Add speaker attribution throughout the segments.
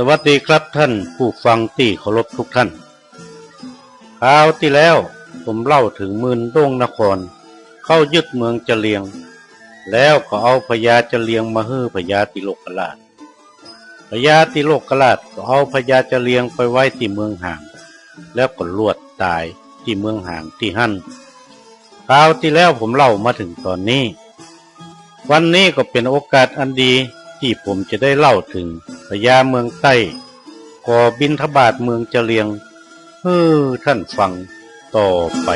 Speaker 1: สวัสดีครับท่านผู้ฟังที่เคารพทุกท่านคราวที่แล้วผมเล่าถึงมืนโด่งนคร เข้ายึดเมืองจะเลียง แล้วก็เอาพญาจะเลียงมาฮื้อพญาติโลกราชพญาติโลกราชก็เอาพญาจะเลียงไปไว้ที่เมืองห่าง แล้วก็ลวดตายที่เมืองห่างที่หั่นคราวที่แล้วผมเล่ามาถึงตอนนี้ วันนี้ก็เป็นโอกาสอันดี ที่ผมจะได้เล่าถึงพญาเมืองใต้ก่อบินทบาทเมืองเจะเลียงเฮ้อท่านฟังต่อไป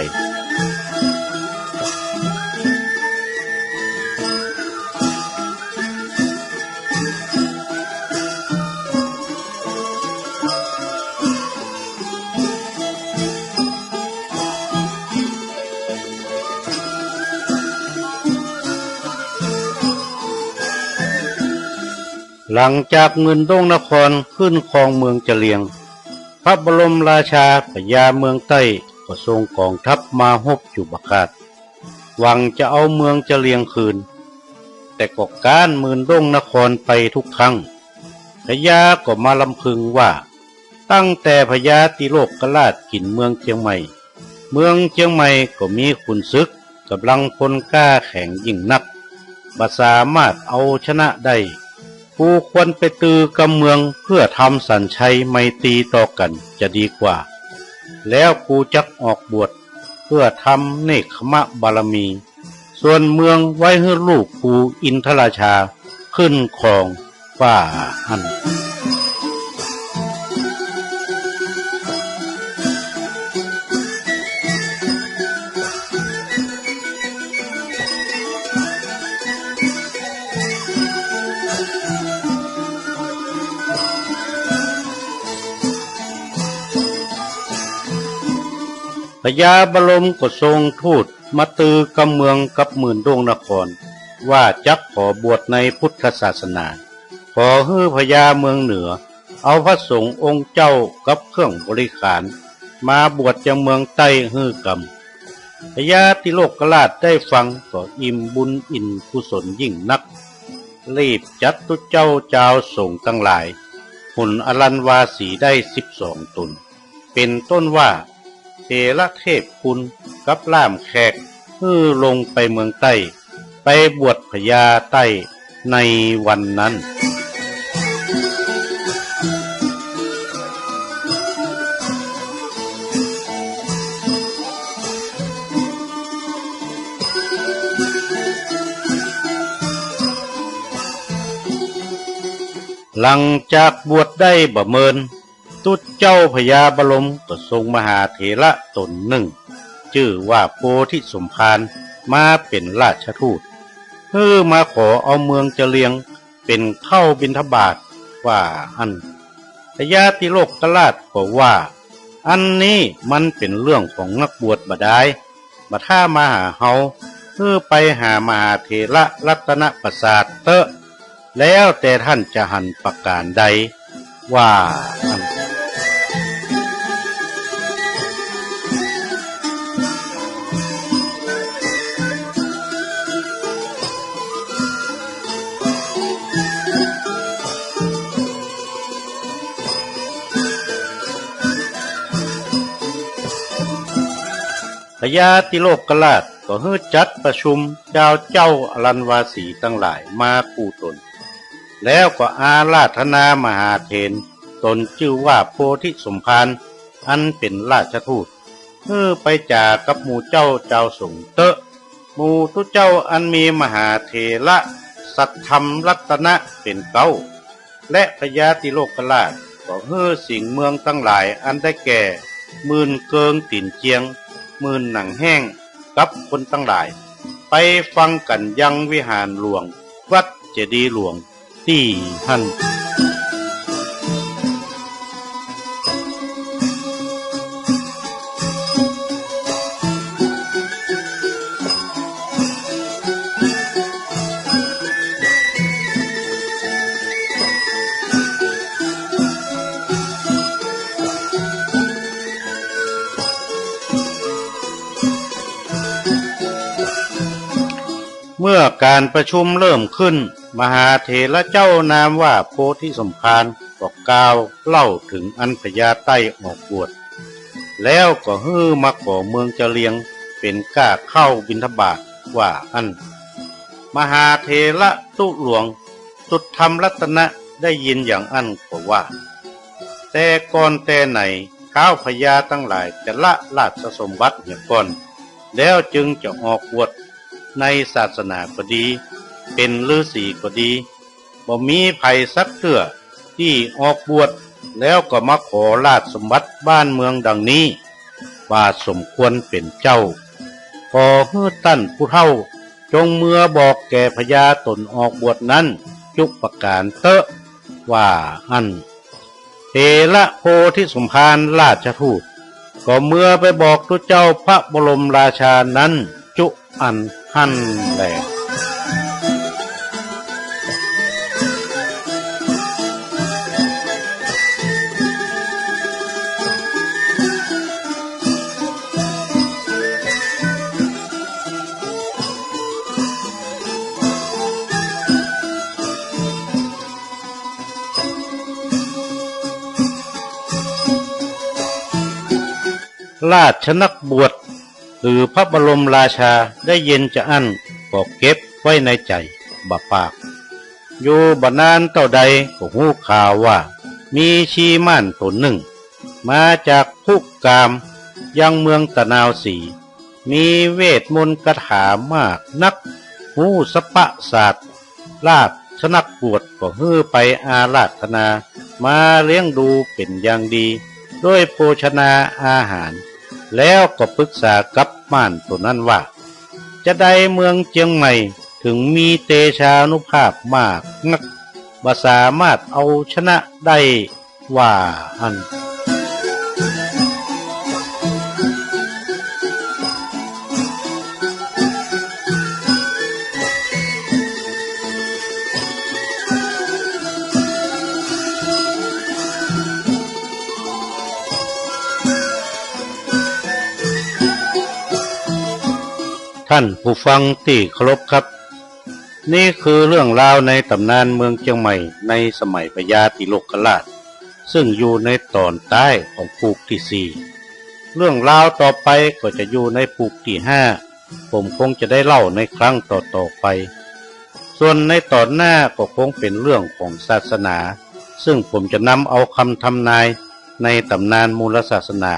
Speaker 1: หลังจากเงินดงนครขึ้นครองเมืองจะเลียง พระบรมราชาพญาเมืองใต้ก็ทรงกองทัพมาฮบอยู่บกาดหวังจะเอาเมืองจะเลียงคืน แต่ก็การเมืองดงนครไปทุกครั้งพญาก็มาลำพึงว่า ตั้งแต่พญาติโลกกราชกินเมืองเชียงใหม่ เมืองเชียงใหม่ก็มีขุนศึกกำลังพลกล้าแข่งยิ่งนักบ่สามารถเอาชนะได้ กูควรไปตือกำเมืองเพื่อทำสัญชัยไมตรีต่อกันจะดีกว่า แล้วกูจักออกบวชเพื่อทำเนคขมะบารมี ส่วนเมืองไว้ให้ลูกกูอินทราชาขึ้นครองฝ่าอัน พญาบรมก็ทรงทูตมาตือกำเมืองกับหมื่นดวงนคร ว่าจักขอบวชในพุทธศาสนา ขอฮื้อพญาเมืองเหนือ เอาพระสงฆ์องค์เจ้ากับเครื่องบริขาร มาบวชยังเมืองใต้ฮื้อกำพญาติโลกกราชได้ฟังก็อิ่มบุญอินกุศลยิ่งนัก รีบจัดตุเจ้าเจ้าส่งตั้งหลาย หุ่นอรันวาสีได้สิบสองตุน เป็นต้นว่า ระเทพคุณกับล่ามแขกฮื้อลงไปเมืองใต้ ไปบวชพญาใต้ในวันนั้นหลังจากบวชได้บ่เมิน ตุดเจ้าพญาบรมก็ทรงมหาเถระตนหนึ่ง ชื่อว่าโพธิสมภารมาเป็นราชทูตเพื่อมาขอเอาเมืองจะเลียงเป็นเข้าบินทบาทว่าอันพญาติโลกกราชก็ว่า อันนี้มันเป็นเรื่องของนักบวชบดายมาถ้ามาหาเฮาเพื่อไปหามหาเถระรัตนประสาทเตอะแล้วแต่ท่านจะหันประการใดว่าอัน พญาติโลกกราชก็เฮือจัดประชุมเจ้าเจ้าอรันวาสีทั้งหลายมากู้ตน แล้วก็อาราธนามหาเทน ตนชื่อว่าโพธิสมภารอันเป็นราชทูตเพื่อไปจากับหมู่เจ้าเจ้าสงเตะหมู่ทุเจ้าอันมีมหาเทระสัตธรรมรัตนะเป็นเก้า และพญาติโลกราชก็เฮือสิ่งเมืองทั้งหลายอันได้แก่หมื่นเกิงติ่นเจียง มื่นหนังแห้งกับคนตั้งหลาย ไปฟังกันยังวิหารหลวง วัดเจดีย์หลวงที่ท่าน การประชุมเริ่มขึ้น มหาเถระเจ้านามว่าโพธิสมภารกก็กล่าวเล่าถึงอันพญาไต้ออกบวชแล้วก็ฮื้อมาขอเมืองจะเลียงเป็นก้าเข้าบินทบาทว่าอัน มหาเทระตุหลวงสุดธรรมรัตนะได้ยินอย่างอันก็ว่า แต่ก่อนแต่ไหนข้าวพญาตั้งหลายจะละราชสมบัติเหียก่อน แล้วจึงจะออกบวช ในศาสนาก็ดี เป็นฤาษีก็ดีบ่มีภัยสักเถื่อที่ออกบวชแล้วก็มาขอราชสมบัติบ้านเมืองดังนี้ว่าสมควรเป็นเจ้า พอเฮือตั้นผู้เท่า จงเมื่อบอกแก่พญาตนออกบวชนั้น จุประการเตอะว่าอันเทละโพธิสมภารราชทูตก็เมื่อไปบอกทุเจ้าพระบรมราชานั้น อันหันแหลราชนักบวช หรือพระบรมราชาได้เย็นจะอั้นก็เก็บไว้ในใจบะปาก อยู่บนานเต่าใดก็หูข่าวว่า มีชีม่านตนหนึ่ง มาจากพุกกามยังเมืองตะนาวสี มีเวทมนต์คาถามากนัก หูสปะศาสตร์ลาบชนักบวชก็ฮื้อไปอาราธนา มาเลี้ยงดูเป็นอย่างดี ด้วยโภชนาอาหาร แล้วก็ปรึกษากับม่านตัวนั้นว่า จะได้เมืองเจียงใหม่ถึงมีเตชานุภาพมากนักบ่สามารถเอาชนะได้ว่าอัน ท่านผู้ฟังที่เคารพครับ นี่คือเรื่องราวในตำนานเมืองเชียงใหม่ในสมัยพญาติโลกราช ซึ่งอยู่ในตอนใต้ของภูกที่สี่เรื่องราวต่อไปก็จะอยู่ในภูกที่ห้าผมคงจะได้เล่าในครั้งต่อๆไป ส่วนในตอนหน้าก็คงเป็นเรื่องของศาสนา ซึ่งผมจะนำเอาคำทำนายในตำนานมูลศาสนา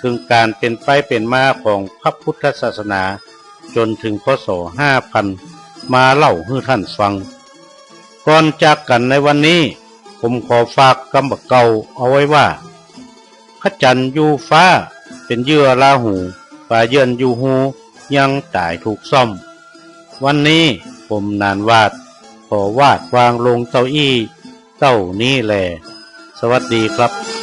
Speaker 1: ถึงการเป็นไปเป็นมาของพระพุทธศาสนา จนถึงพศห้าพันมาเล่าให้ท่านฟัง ก่อนจากกันในวันนี้ ผมขอฝากกำบักเก่าเอาไว้ว่าพระจันทร์ยูฟ้าเป็นเยื่อลาหูป่าเยือนอยูหูยังตายถูกซ่อม วันนี้ผมนานวาด ขอวาดวางลงเต้าอี้เต้านี้แหลสวัสดีครับ